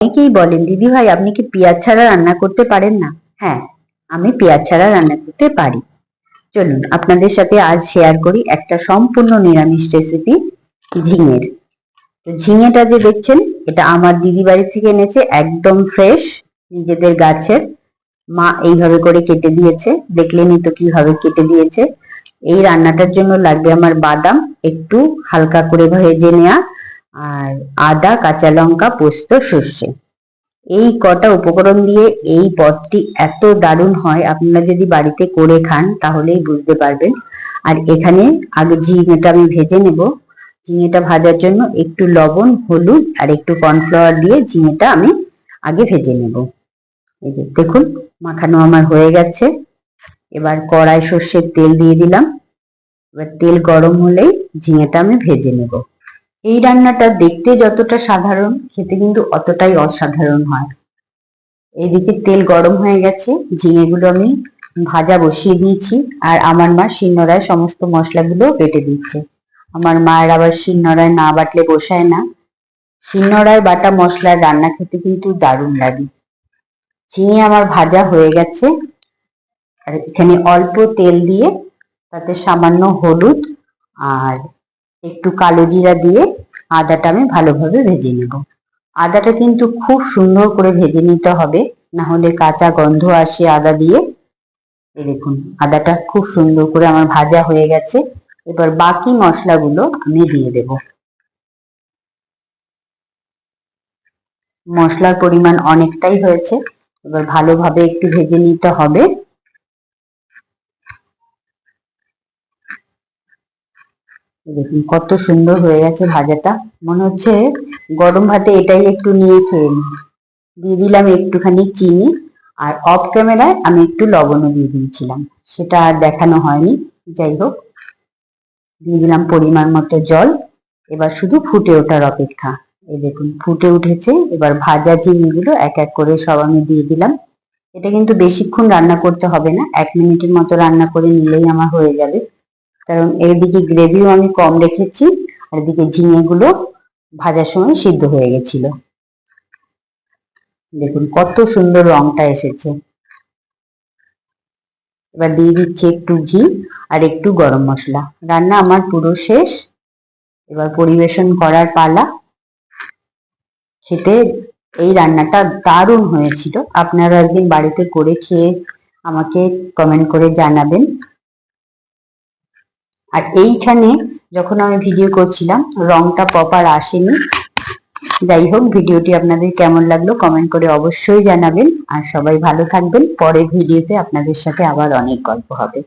অনেকেই বলেন, দিদি ভাই, আপনি কি পেঁয়াজ ছাড়া রান্না করতে পারেন না? হ্যাঁ আমি পেঁয়াজ ছাড়া রান্না করতে পারি। চলুন, আপনাদের সাথে আজ শেয়ার করি একটা সম্পূর্ণ নিরামিষ রেসিপি ঝিঙের। তো ঝিঙেটা যে দেখছেন, এটা আমার দিদি বাড়ি থেকে এনেছে, একদম ফ্রেশ নিজেদের গাছের। মা এইভাবে করে কেটে দিয়েছে, দেখলেনই তো কীভাবে কেটে দিয়েছে। এই রান্নাটার জন্য লাগবে আমার বাদাম, একটু হালকা করে ভেজে নেওয়া আর আদা, কাঁচা লঙ্কা, পোস্ত, সর্ষে। এই কটা উপকরণ দিয়ে এই পদটি এত দারুণ হয়, আপনারা যদি বাড়িতে করে খান তাহলেই বুঝতে পারবেন। আর এখানে আগে ঝিঙেটা আমি ভেজে নেব। ঝিঙেটা ভাজার জন্য একটু লবণ, হলুদ আর একটু কর্নফ্লাওয়ার দিয়ে ঝিঙেটা আমি আগে ভেজে নেব। এই যে দেখুন, মাখানো আমার হয়ে গেছে। এবার কড়াই সর্ষের তেল দিয়ে দিলাম। এবার তেল গরম হলেই ঝিঙেটা আমি ভেজে নেব। এই রান্নাটা দেখতে যতটা সাধারণ, খেতে কিন্তু অতটাই অসাধারণ হয়। এদিকে তেল গরম হয়ে গেছে, ঝিঙেগুলো আমি ভাজা বসিয়ে দিয়েছি, আর আমার মা শিলনোড়ায় সমস্ত মশলাগুলো বেটে দিচ্ছে। আমার মায়ের আবার শিলনোড়ায় না বাটলে বসায় না। শিলনোড়ায় বাটা মশলার রান্না খেতে কিন্তু দারুণ লাগে। ঝিঙে আমার ভাজা হয়ে গেছে, আর এখানে অল্প তেল দিয়ে তাতে সামান্য হলুদ আর একটু কালো জিরা দিয়ে আদাটা আমি ভালোভাবে ভেজে নেব। আদাটা কিন্তু খুব সুন্দর করে ভেজে নিতে হবে, না হলে কাঁচা গন্ধ আসে আদা দিয়ে। এই দেখুন, আদাটা খুব সুন্দর করে আমার ভাজা হয়ে গেছে। এবার বাকি মশলাগুলো আমি দিয়ে দেব। মশলার পরিমাণ অনেকটাই হয়েছে, এবার ভালোভাবে একটু ভেজে নিতে হবে। দেখুন, কত সুন্দর হয়ে গেছে ভাজাটা। মনে হচ্ছে গরম ভাতে এটাই একটু নিয়ে খেয়ে নিই। দিয়ে দিলাম একটুখানি চিনি, আর অফ ক্যামেরায় আমি একটু লবণও দিয়ে দিয়েছিলাম। সেটা আর দেখানো হয়নি, যাই হোক। দিয়ে দিলাম পরিমাণ মতো জল। এবার শুধু ফুটে ওঠার অপেক্ষা। এই দেখুন, ফুটে উঠেছে। এবার ভাজা চিনিগুলো এক এক করে সব আমি দিয়ে দিলাম। এটা কিন্তু বেশিক্ষণ রান্না করতে হবে না। এক মিনিটের মতো রান্না করে নিলেই আমার হয়ে যাবে। কারণ এদিকে গ্রেভিও আমি কম রেখেছি, আর এদিকে ঝিঙেগুলো ভাজার সময় সিদ্ধ হয়ে গেছিল। দেখুন কত সুন্দর রংটা এসেছে। এবার দিয়ে দিচ্ছি একটু ঘি আর একটু গরম মশলা। রান্না আমার পুরো শেষ। এবার পরিবেশন করার পালা। খেতে এই রান্নাটা দারুণ হয়েছিল। আপনারা একদিন বাড়িতে করে খেয়ে আমাকে কমেন্ট করে জানাবেন। আর এইখানে যখন আমি ভিডিও করছিলাম, রংটা প্রপার আসেনি। যাই হোক ভিডিওটি আপনাদের কেমন লাগল কমেন্ট করে অবশ্যই জানাবেন। আর সবাই ভালো থাকবেন। পরের ভিডিওতে আপনাদের সাথে আবার অনেক গল্প হবে।